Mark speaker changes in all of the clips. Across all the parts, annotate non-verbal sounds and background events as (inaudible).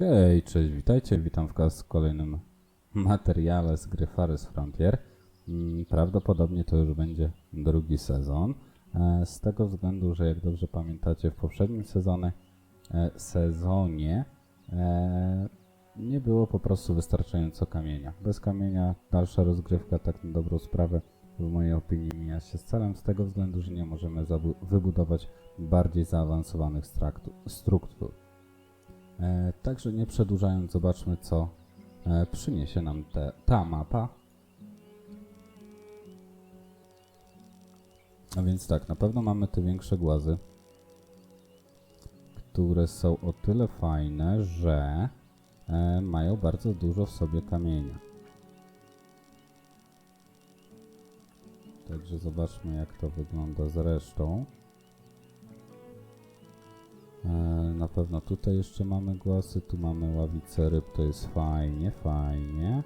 Speaker 1: Hej, cześć, witajcie, witam w kolejnym materiale z gry Fares Frontier. Mm, Prawdopodobnie to już będzie drugi sezon, e, z tego względu, że jak dobrze pamiętacie, w poprzednim sezonie, e, sezonie e, nie było po prostu wystarczająco kamienia. Bez kamienia dalsza rozgrywka, tak na dobrą sprawę, w mojej opinii mija się z celem, z tego względu, że nie możemy wybudować bardziej zaawansowanych struktur. E, także nie przedłużając, zobaczmy co e, przyniesie nam te, ta mapa. A więc tak, na pewno mamy te większe głazy, które są o tyle fajne, że e, mają bardzo dużo w sobie kamienia. Także zobaczmy jak to wygląda z resztą. E, Na pewno tutaj jeszcze mamy głasy, tu mamy ławicę ryb, to jest fajnie, fajnie.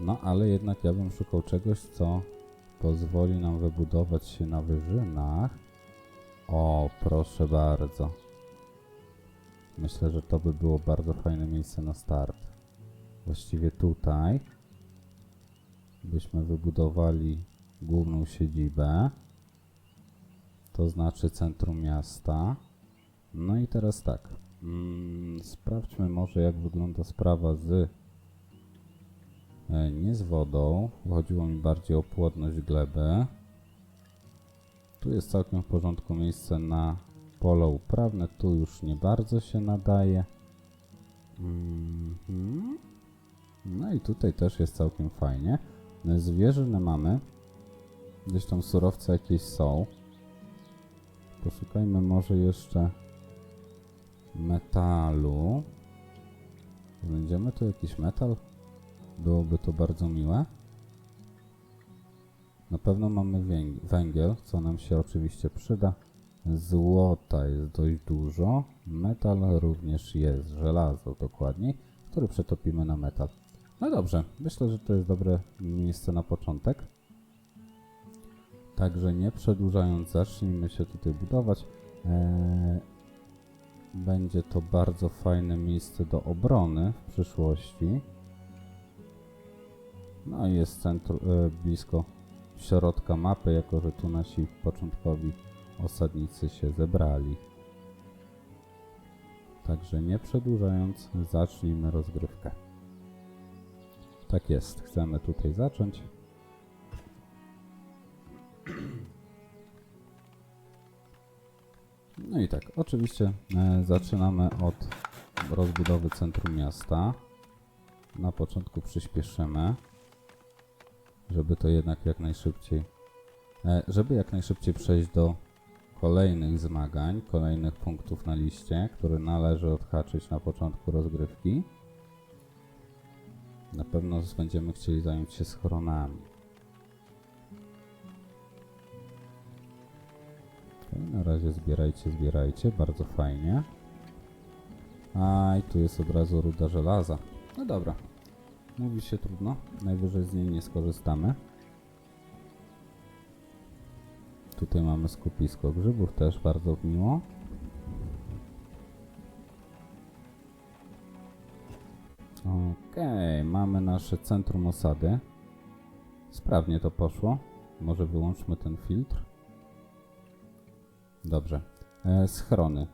Speaker 1: No ale jednak ja bym szukał czegoś, co pozwoli nam wybudować się na wyżynach. O, proszę bardzo. Myślę, że to by było bardzo fajne miejsce na start. Właściwie tutaj byśmy wybudowali główną siedzibę, to znaczy centrum miasta. No i teraz tak. Mm, sprawdźmy może jak wygląda sprawa z e, nie z wodą. Chodziło mi bardziej o płodność gleby. Tu jest całkiem w porządku miejsce na pole uprawne. Tu już nie bardzo się nadaje. Mhm. No i tutaj też jest całkiem fajnie. Zwierzyny mamy. Gdzieś tam surowce jakieś są. Poszukajmy może jeszcze metalu. Będziemy tu jakiś metal? Byłoby to bardzo miłe. Na pewno mamy węg- węgiel, co nam się oczywiście przyda. Złota jest dość dużo. Metal również jest, żelazo dokładniej, który przetopimy na metal. No dobrze, myślę, że to jest dobre miejsce na początek. Także nie przedłużając, zacznijmy się tutaj budować. Eee, będzie to bardzo fajne miejsce do obrony w przyszłości. No i jest centrum, e, blisko środka mapy, jako że tu nasi początkowi osadnicy się zebrali. Także nie przedłużając, zacznijmy rozgrywkę. Tak jest, chcemy tutaj zacząć. No i tak, oczywiście e, zaczynamy od rozbudowy centrum miasta. Na początku przyspieszymy, żeby to jednak jak najszybciej, e, żeby jak najszybciej przejść do kolejnych zmagań, kolejnych punktów na liście, które należy odhaczyć na początku rozgrywki. Na pewno będziemy chcieli zająć się schronami. Na razie zbierajcie, zbierajcie, bardzo fajnie. A i tu jest od razu ruda żelaza. No dobra, mówi się trudno, najwyżej z niej nie skorzystamy. Tutaj mamy skupisko grzybów, też bardzo miło. Okej, mamy nasze centrum osady. Sprawnie to poszło. Może wyłączmy ten filtr. Dobrze. E, schrony.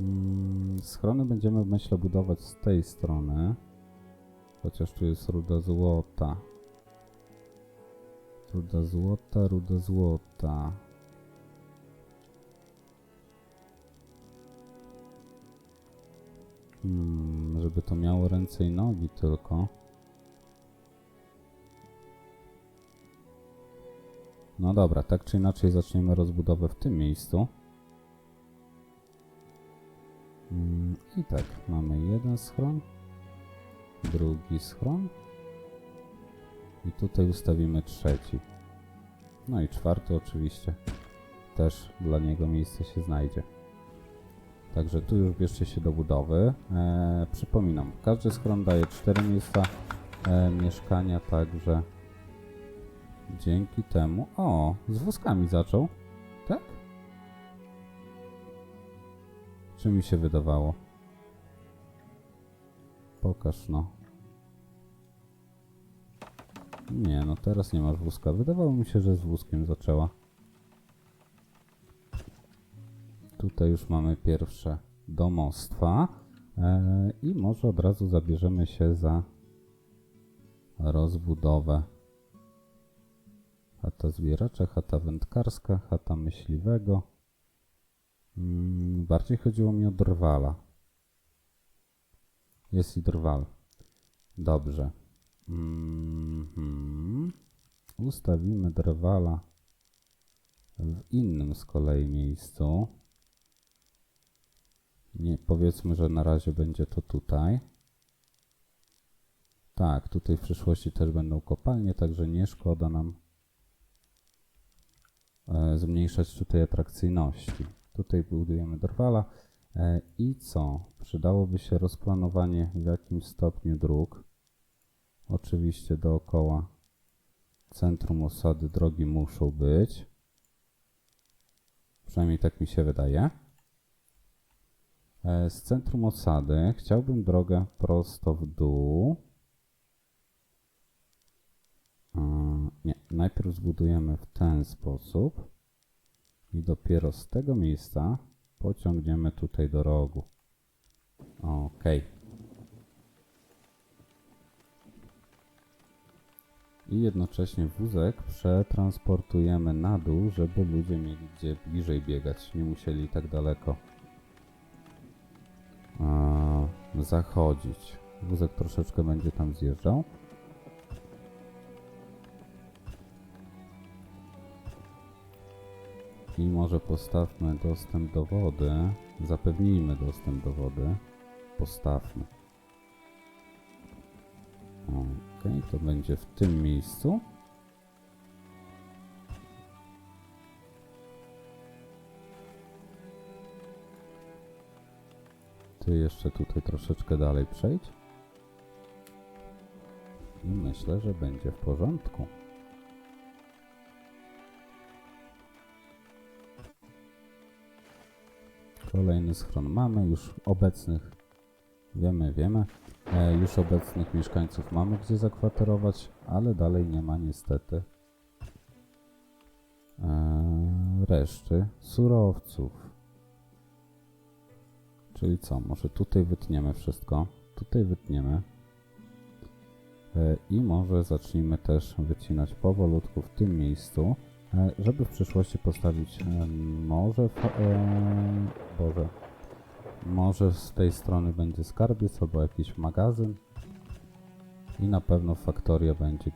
Speaker 1: Mm, schrony będziemy, myślę, budować z tej strony. Chociaż tu jest ruda złota. Ruda złota, ruda złota. Hmm, żeby to miało ręce i nogi tylko. No dobra, tak czy inaczej zaczniemy rozbudowę w tym miejscu. Mm, I tak, mamy jeden schron, drugi schron i tutaj ustawimy trzeci. No i czwarty oczywiście też dla niego miejsce się znajdzie. Także tu już bierzcie się do budowy. E, przypominam, każdy schron daje 4 miejsca e, mieszkania, także dzięki temu... O, z wózkami zaczął, tak? Czy mi się wydawało? Pokaż no. Nie, no teraz nie masz wózka. Wydawało mi się, że z wózkiem zaczęła. Tutaj już mamy pierwsze domostwa. E, I może od razu zabierzemy się za rozbudowę. Chata zbieracza, chata wędkarska, chata myśliwego. Mm, bardziej chodziło mi o drwala. Jest i drwal. Dobrze. Mhm. Ustawimy drwala w innym z kolei miejscu. Nie, powiedzmy, że na razie będzie to tutaj. Tak, tutaj w przyszłości też będą kopalnie, także nie szkoda nam zmniejszać tutaj atrakcyjności. Tutaj budujemy drwala. E, I co? Przydałoby się rozplanowanie w jakimś stopniu dróg. Oczywiście dookoła centrum osady drogi muszą być. Przynajmniej tak mi się wydaje. E, Z centrum osady chciałbym drogę prosto w dół. Najpierw zbudujemy w ten sposób i dopiero z tego miejsca pociągniemy tutaj do rogu. Ok. I jednocześnie wózek przetransportujemy na dół, żeby ludzie mieli gdzie bliżej biegać, nie musieli tak daleko e, zachodzić. Wózek troszeczkę będzie tam zjeżdżał. I może postawmy dostęp do wody. Zapewnijmy dostęp do wody. Postawmy. Ok, to będzie w tym miejscu. Ty jeszcze tutaj troszeczkę dalej przejdź. I myślę, że będzie w porządku. Kolejny schron mamy, już obecnych, wiemy, wiemy, e, już obecnych mieszkańców mamy gdzie zakwaterować, ale dalej nie ma niestety. E, reszty surowców. Czyli co, może tutaj wytniemy wszystko, tutaj wytniemy. E, i może zacznijmy też wycinać powolutku w tym miejscu, żeby w przyszłości postawić e, może, e, Boże, może z tej strony będzie skarbiec albo jakiś magazyn i na pewno faktoria będzie,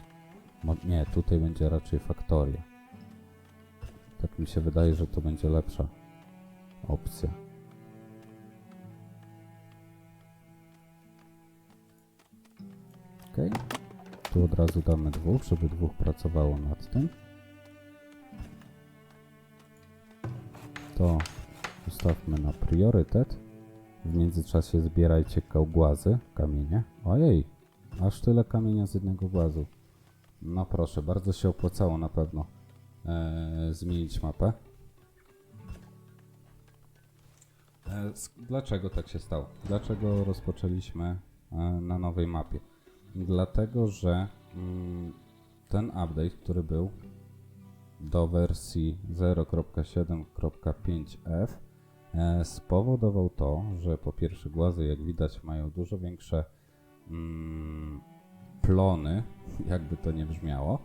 Speaker 1: nie, tutaj będzie raczej faktoria. Tak mi się wydaje, że to będzie lepsza opcja. Ok. Tu od razu damy dwóch, żeby dwóch pracowało nad tym. To ustawmy na priorytet. W międzyczasie zbierajcie kałgłazy, kamienie. Ojej, aż tyle kamienia z jednego głazu. No proszę, bardzo się opłacało na pewno e, zmienić mapę. E, dlaczego tak się stało? Dlaczego rozpoczęliśmy e, na nowej mapie? Dlatego, że mm, ten update, który był do wersji 0.7.5f e, spowodował to, że po pierwsze głazy, jak widać, mają dużo większe mm, plony, (laughs) jakby to nie brzmiało.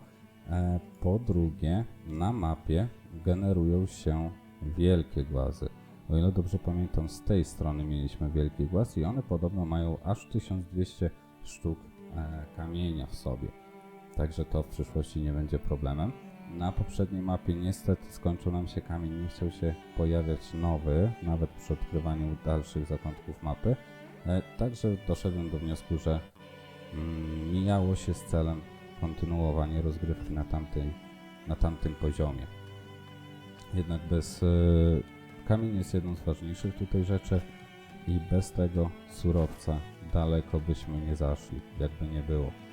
Speaker 1: E, po drugie, na mapie generują się wielkie głazy. O ile dobrze pamiętam, z tej strony mieliśmy wielkie głaz i one podobno mają aż 1200 sztuk e, kamienia w sobie. Także to w przyszłości nie będzie problemem. Na poprzedniej mapie niestety skończył nam się kamień, nie chciał się pojawiać nowy, nawet przy odkrywaniu dalszych zakątków mapy. E, także doszedłem do wniosku, że mm, mijało się z celem kontynuowanie rozgrywki na, na tamtym poziomie. Jednak bez e, kamień jest jedną z ważniejszych tutaj rzeczy i bez tego surowca daleko byśmy nie zaszli, jakby nie było.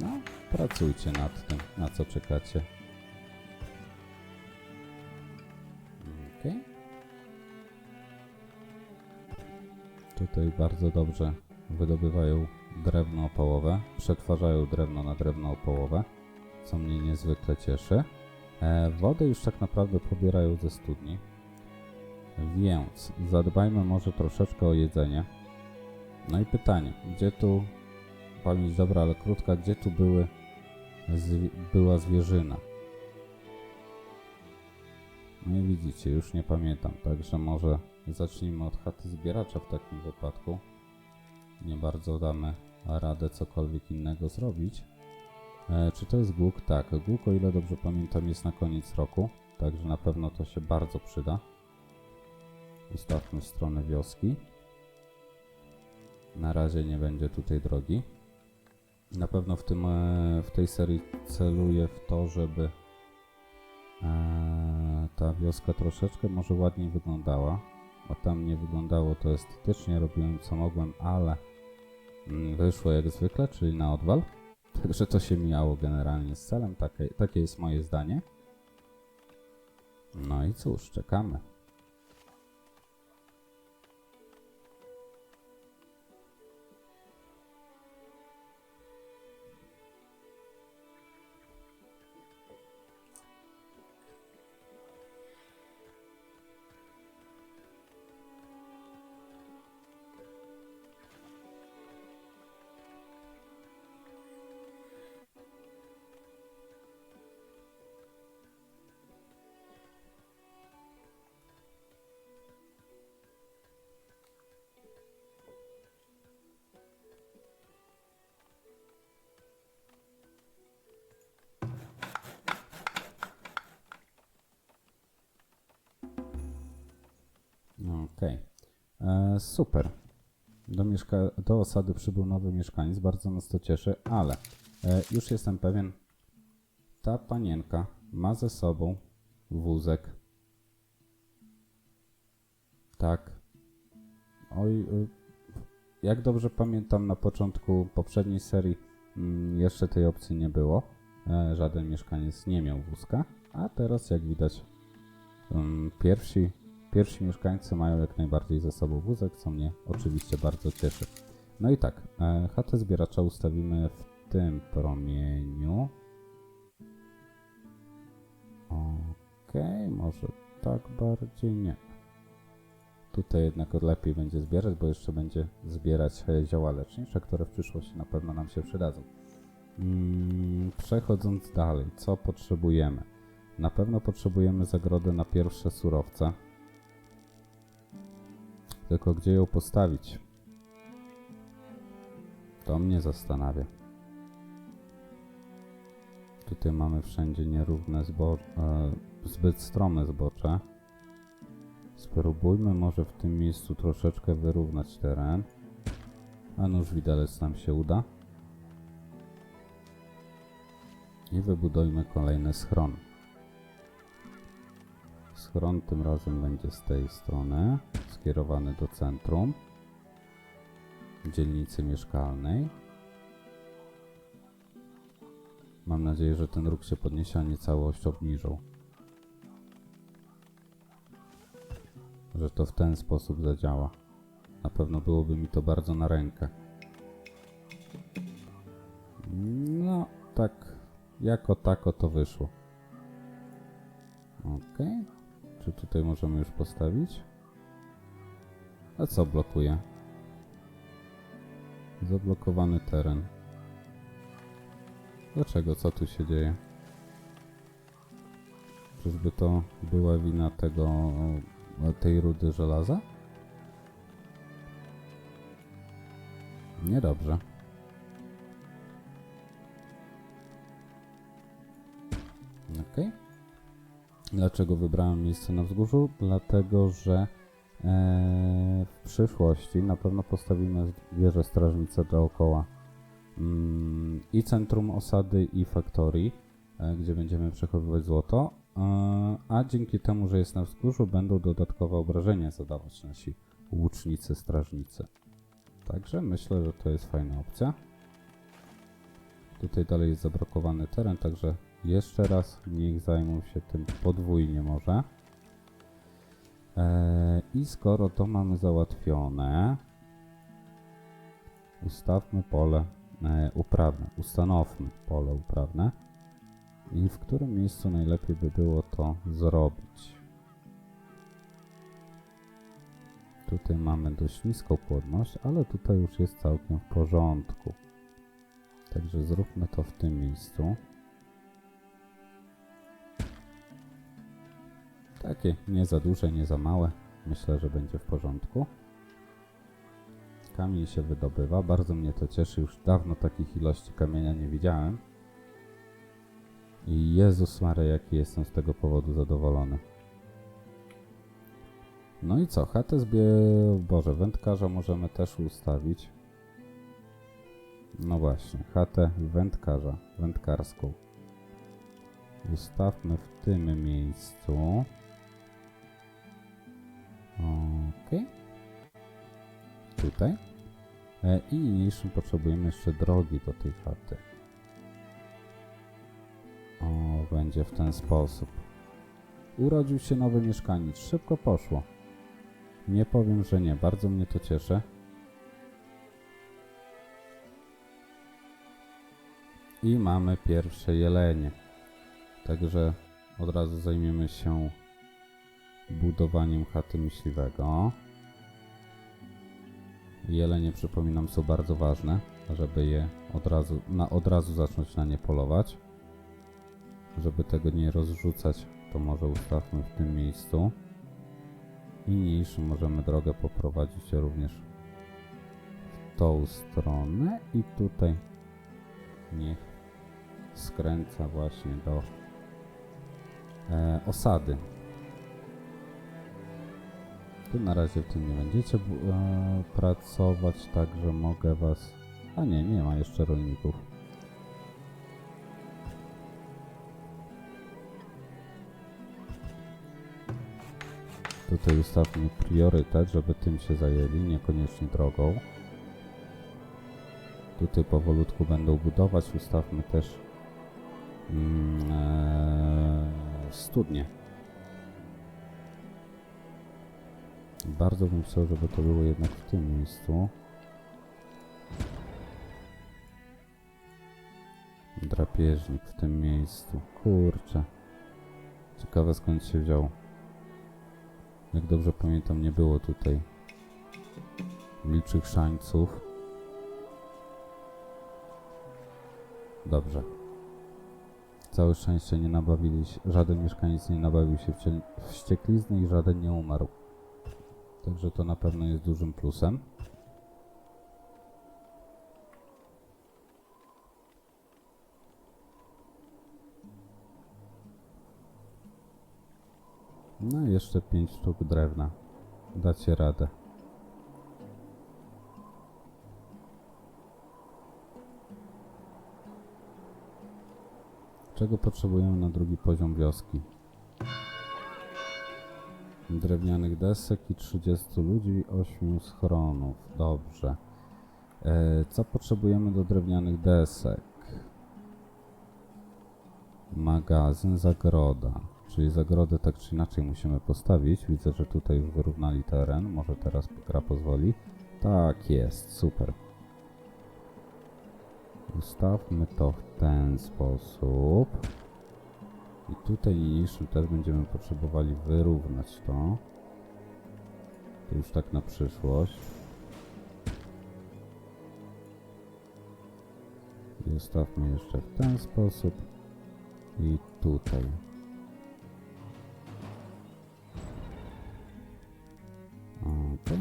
Speaker 1: No, pracujcie nad tym, na co czekacie. Ok. Tutaj bardzo dobrze wydobywają drewno opałowe, przetwarzają drewno na drewno opałowe, co mnie niezwykle cieszy. E, wodę już tak naprawdę pobierają ze studni, więc zadbajmy może troszeczkę o jedzenie. No i pytanie, gdzie tu pamięć dobra, ale krótka, gdzie tu były, zwi- była zwierzyna? No i widzicie, już nie pamiętam, także może zacznijmy od chaty zbieracza w takim wypadku. Nie bardzo damy radę cokolwiek innego zrobić. E, czy to jest głuk? Tak, głuk o ile dobrze pamiętam jest na koniec roku, także na pewno to się bardzo przyda. Ustawmy stronę wioski. Na razie nie będzie tutaj drogi. Na pewno w, tym, e, w tej serii celuję w to, żeby e, ta wioska troszeczkę może ładniej wyglądała. Bo tam nie wyglądało to estetycznie, robiłem co mogłem, ale mm, wyszło jak zwykle, czyli na odwal. (laughs) Także to się mijało generalnie z celem, takie, takie jest moje zdanie. No i cóż, czekamy. E, Super. Do, do osady przybył nowy mieszkaniec, bardzo nas to cieszy, ale e, już jestem pewien, ta panienka ma ze sobą wózek. Tak. Oj, y, jak dobrze pamiętam, na początku poprzedniej serii mm, jeszcze tej opcji nie było. E, żaden mieszkaniec nie miał wózka, a teraz jak widać mm, pierwsi Pierwsi mieszkańcy mają jak najbardziej ze sobą wózek, co mnie oczywiście bardzo cieszy. No i tak, e, chatę zbieracza ustawimy w tym promieniu. Okej, może tak bardziej nie. Tutaj jednak lepiej będzie zbierać, bo jeszcze będzie zbierać e, zioła lecznicze, które w przyszłości na pewno nam się przydadzą. Mm, przechodząc dalej, co potrzebujemy? Na pewno potrzebujemy zagrodę na pierwsze surowce. Tylko gdzie ją postawić? To mnie zastanawia. Tutaj mamy wszędzie nierówne zbocze, zbyt strome zbocze. Spróbujmy może w tym miejscu troszeczkę wyrównać teren. A nuż widelec nam się uda. I wybudujmy kolejny schron. Schron tym razem będzie z tej strony, skierowany do centrum dzielnicy mieszkalnej. Mam nadzieję, że ten ruch się podniesie, a nie całość obniżą. Że to w ten sposób zadziała. Na pewno byłoby mi to bardzo na rękę. No, tak, jako tako to wyszło. Okej. Czy tutaj możemy już postawić? A co blokuje? Zablokowany teren. Dlaczego? Co tu się dzieje? Czyżby to była wina tego, tej rudy żelaza? Niedobrze. Okej. Dlaczego wybrałem miejsce na wzgórzu? Dlatego, że w przyszłości na pewno postawimy wieżę strażnicę dookoła mm, i centrum osady, i faktorii, e, gdzie będziemy przechowywać złoto. E, a dzięki temu, że jest na wzgórzu, będą dodatkowe obrażenia zadawać nasi łucznicy, strażnicy. Także myślę, że to jest fajna opcja. Tutaj dalej jest zablokowany teren, także jeszcze raz niech zajmą się tym podwójnie może. Eee, I skoro to mamy załatwione, ustawmy pole e, uprawne. Ustanowmy pole uprawne. I w którym miejscu najlepiej by było to zrobić? Tutaj mamy dość niską płodność, ale tutaj już jest całkiem w porządku. Także zróbmy to w tym miejscu. Takie nie za duże, nie za małe. Myślę, że będzie w porządku. Kamień się wydobywa. Bardzo mnie to cieszy. Już dawno takich ilości kamienia nie widziałem. I Jezus Maria, jaki jestem z tego powodu zadowolony. No i co? Chatę zbie... Boże, wędkarza możemy też ustawić. No właśnie, chatę wędkarza, wędkarską. Ustawmy w tym miejscu. Ok. Tutaj. E, I potrzebujemy jeszcze drogi do tej chaty. O, będzie w ten sposób. Urodził się nowy mieszkaniec. Szybko poszło. Nie powiem, że nie. Bardzo mnie to cieszy. I mamy pierwsze jelenie. Także od razu zajmiemy się budowaniem chaty myśliwego. Jelenie, przypominam, są bardzo ważne, żeby je od razu, na, od razu zacząć na nie polować. Żeby tego nie rozrzucać, to może ustawmy w tym miejscu. I niniejszym możemy drogę poprowadzić również w tą stronę i tutaj niech skręca właśnie do e, osady. Tu na razie w tym nie będziecie e, pracować, także mogę was... A nie, nie ma jeszcze rolników. Tutaj ustawmy priorytet, żeby tym się zajęli, niekoniecznie drogą. Tutaj powolutku będą budować. Ustawmy też mm, e, studnie. Bardzo bym chciał, żeby to było jednak w tym miejscu. Drapieżnik w tym miejscu. Kurczę. Ciekawe skąd się wziął. Jak dobrze pamiętam, nie było tutaj wilczych szańców. Dobrze. Całe szczęście nie nabawili się, żaden mieszkaniec nie nabawił się wciel- wścieklizny i żaden nie umarł. Także to na pewno jest dużym plusem. No i jeszcze 5 sztuk drewna. Dacie radę. Czego potrzebujemy na drugi poziom wioski? Drewnianych desek i 30 ludzi i 8 schronów. Dobrze. E, co potrzebujemy do drewnianych desek? Magazyn, zagroda. Czyli zagrodę tak czy inaczej musimy postawić. Widzę, że tutaj wyrównali teren. Może teraz gra pozwoli. Tak jest, super. Ustawmy to w ten sposób. I tutaj niniejszym też będziemy potrzebowali wyrównać to. To już tak na przyszłość. I ustawmy jeszcze w ten sposób. I tutaj. Ok.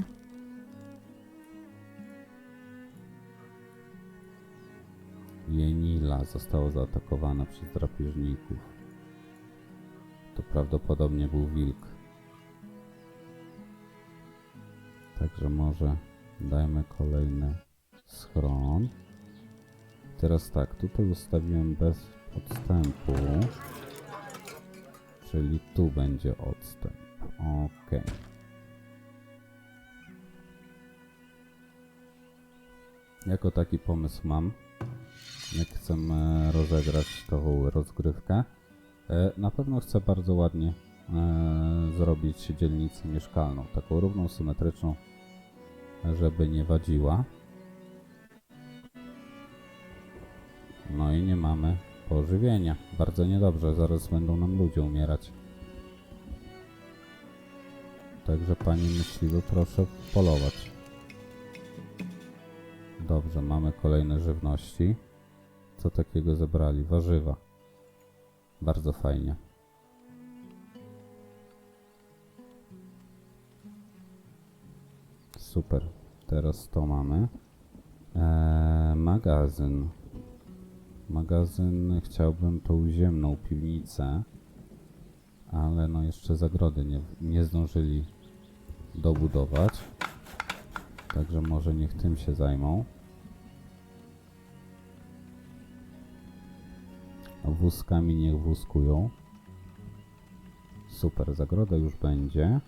Speaker 1: Jenila została zaatakowana przez drapieżników. Prawdopodobnie był wilk. Także może dajmy kolejny schron. Teraz tak, tutaj ustawiłem bez odstępu. Czyli tu będzie odstęp. Ok. Jako taki pomysł mam. Jak chcemy rozegrać tą rozgrywkę. E, Na pewno chcę bardzo ładnie e, zrobić dzielnicę mieszkalną, taką równą, symetryczną, żeby nie wadziła. No i nie mamy pożywienia. Bardzo niedobrze, zaraz będą nam ludzie umierać. Także panie myśliwy, proszę polować. Dobrze, mamy kolejne żywności. Co takiego zebrali? Warzywa. Bardzo fajnie. Super. Teraz to mamy. Eee, magazyn. Magazyn chciałbym tą ziemną piwnicę, ale no jeszcze zagrody nie, nie zdążyli dobudować. Także może niech tym się zajmą. Wózkami niech wózkują. Super, zagroda już będzie.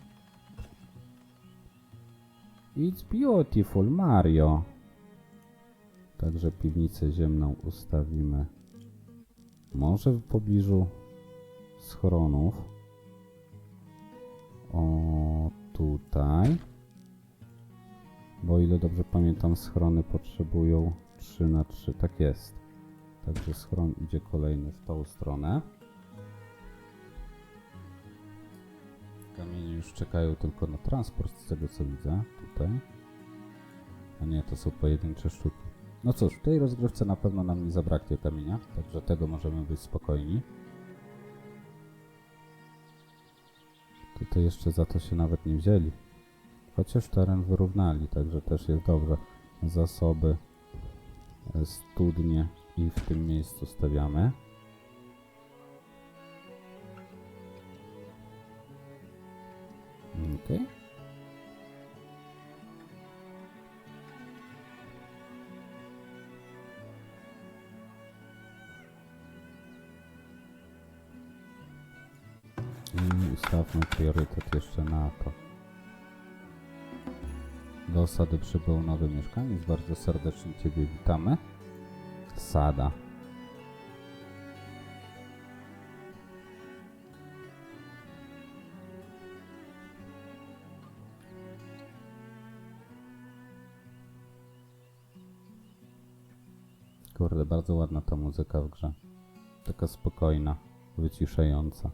Speaker 1: It's beautiful, Mario. Także piwnicę ziemną ustawimy może w pobliżu schronów. O, tutaj. Bo ile dobrze pamiętam, schrony potrzebują 3 na 3 Tak jest. Także schron idzie kolejny w tą stronę. Kamienie już czekają tylko na transport, z tego co widzę tutaj. A nie, to są pojedyncze sztuki. No cóż, w tej rozgrywce na pewno nam nie zabraknie kamienia, także tego możemy być spokojni. Tutaj jeszcze za to się nawet nie wzięli. Chociaż teren wyrównali, także też jest dobrze. Zasoby, e, studnie i w tym miejscu stawiamy. Okej. I ustawmy priorytet jeszcze na to. Do osady przybył nowy mieszkaniec. Bardzo serdecznie Ciebie witamy. Sada. Kurde, bardzo ładna ta muzyka w grze. Taka spokojna, wyciszająca.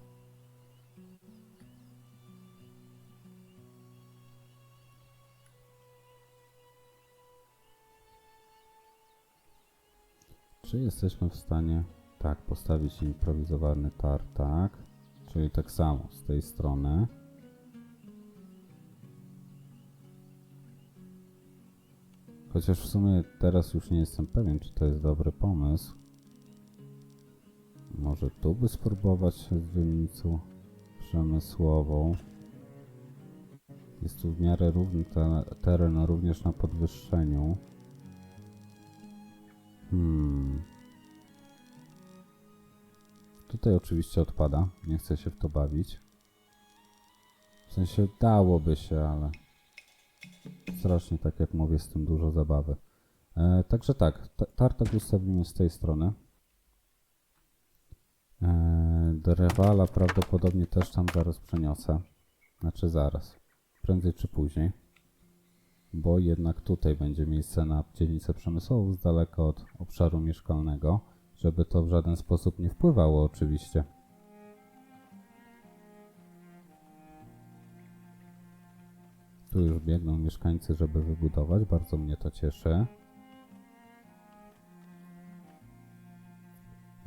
Speaker 1: Czy jesteśmy w stanie tak postawić improwizowany tartak? Czyli tak samo z tej strony. Chociaż w sumie teraz już nie jestem pewien, czy to jest dobry pomysł. Może tu by spróbować dzielnicą przemysłową. Jest tu w miarę równy te teren również na podwyższeniu. Hmm. Tutaj oczywiście odpada. Nie chcę się w to bawić. W sensie dałoby się, ale strasznie, tak jak mówię, z tym dużo zabawy. E, także tak, ta- tartak ustawimy z tej strony. E, drewala prawdopodobnie też tam zaraz przeniosę. Znaczy zaraz. Prędzej czy później bo jednak tutaj będzie miejsce na dzielnicę przemysłową z daleka od obszaru mieszkalnego, żeby to w żaden sposób nie wpływało oczywiście. Tu już biegną mieszkańcy, żeby wybudować, bardzo mnie to cieszy.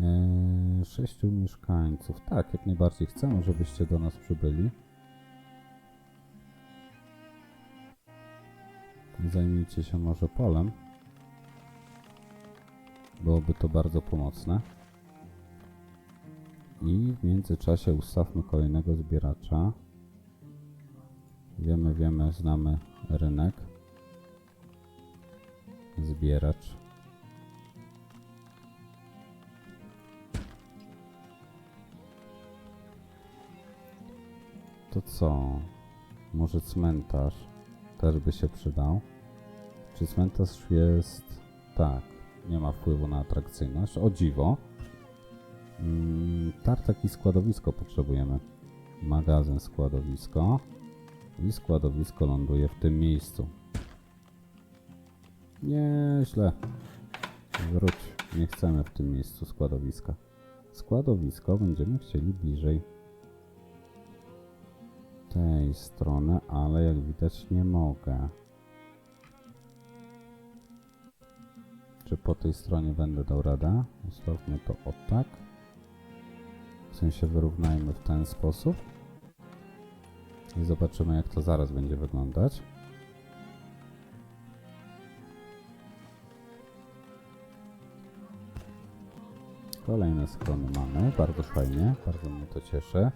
Speaker 1: Eee, sześciu mieszkańców. Tak, jak najbardziej chcemy, żebyście do nas przybyli. Zajmijcie się może polem. Byłoby to bardzo pomocne. I w międzyczasie ustawmy kolejnego zbieracza. Wiemy, wiemy, znamy rynek. Zbieracz. To co? Może cmentarz też by się przydał. Czy cmentarz jest... Tak, nie ma wpływu na atrakcyjność. O dziwo. Mm, tartak i składowisko potrzebujemy. Magazyn, składowisko. I składowisko ląduje w tym miejscu. Nieźle. Wróć, Nie chcemy w tym miejscu składowiska. Składowisko będziemy chcieli bliżej tej strony, ale jak widać nie mogę. Czy po tej stronie będę dał radę? Ustawmy to o tak. W sensie wyrównajmy w ten sposób. I zobaczymy jak to zaraz będzie wyglądać. Kolejne schrony mamy, bardzo fajnie, bardzo mnie to cieszy.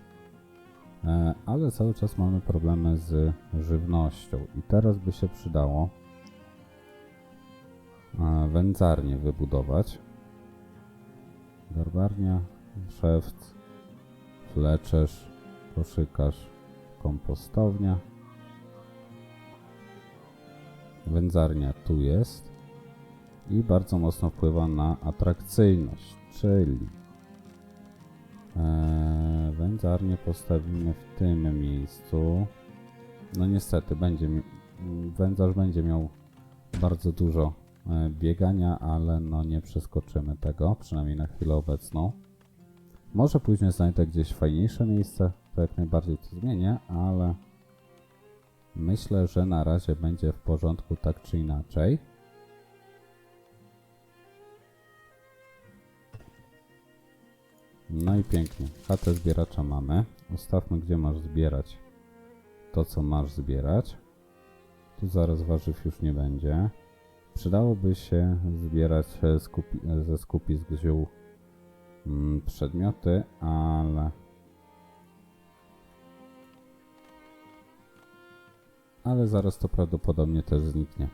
Speaker 1: E, ale cały czas mamy problemy z żywnością i teraz by się przydało wędzarnię wybudować. Garbarnia, szewc, fleczerz, koszykarz, kompostownia. Wędzarnia tu jest i bardzo mocno wpływa na atrakcyjność, czyli Eee, wędzarnię postawimy w tym miejscu. No niestety, będzie wędzarz będzie miał bardzo dużo e, biegania, ale no nie przeskoczymy tego, przynajmniej na chwilę obecną. Może później znajdę gdzieś fajniejsze miejsce, to jak najbardziej to zmienię, ale myślę, że na razie będzie w porządku tak czy inaczej. No i pięknie. Chatę zbieracza mamy. Ustawmy, gdzie masz zbierać to, co masz zbierać. Tu zaraz warzyw już nie będzie. Przydałoby się zbierać e, skupi e, ze skupisk ziół mm, przedmioty, ale... Ale zaraz to prawdopodobnie też zniknie.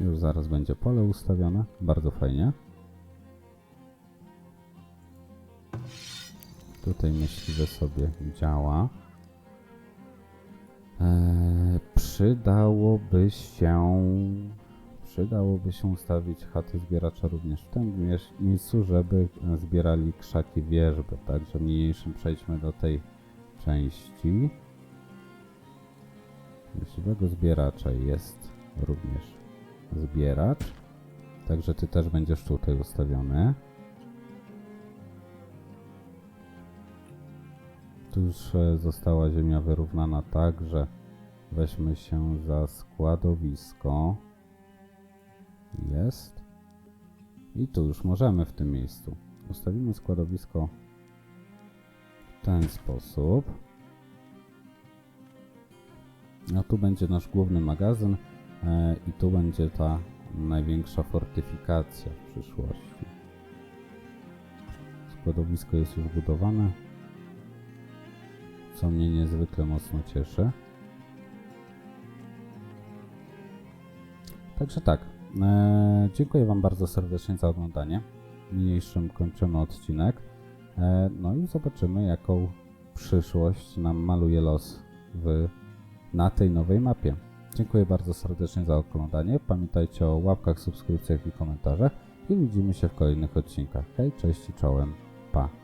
Speaker 1: Już zaraz będzie pole ustawione. Bardzo fajnie. Tutaj myśliwe sobie działa. Eee, przydałoby się przydałoby się ustawić chaty zbieracza również w tym mie- miejscu, żeby zbierali krzaki wierzby. Także mniejszym przejdźmy do tej części. Myśliwego zbieracza jest również zbieracz. Także ty też będziesz tutaj ustawiony. Już e, została ziemia wyrównana tak, że weźmy się za składowisko. Jest. I tu już możemy w tym miejscu. Ustawimy składowisko w ten sposób. A tu będzie nasz główny magazyn. E, I tu będzie ta największa fortyfikacja w przyszłości. Składowisko jest już budowane, co mnie niezwykle mocno cieszy. Także tak, e, dziękuję Wam bardzo serdecznie za oglądanie. Niniejszym kończymy odcinek. E, no i zobaczymy, jaką przyszłość nam maluje los w, na tej nowej mapie. Dziękuję bardzo serdecznie za oglądanie. Pamiętajcie o łapkach, subskrypcjach i komentarzach. I widzimy się w kolejnych odcinkach. Hej, cześć i czołem. Pa.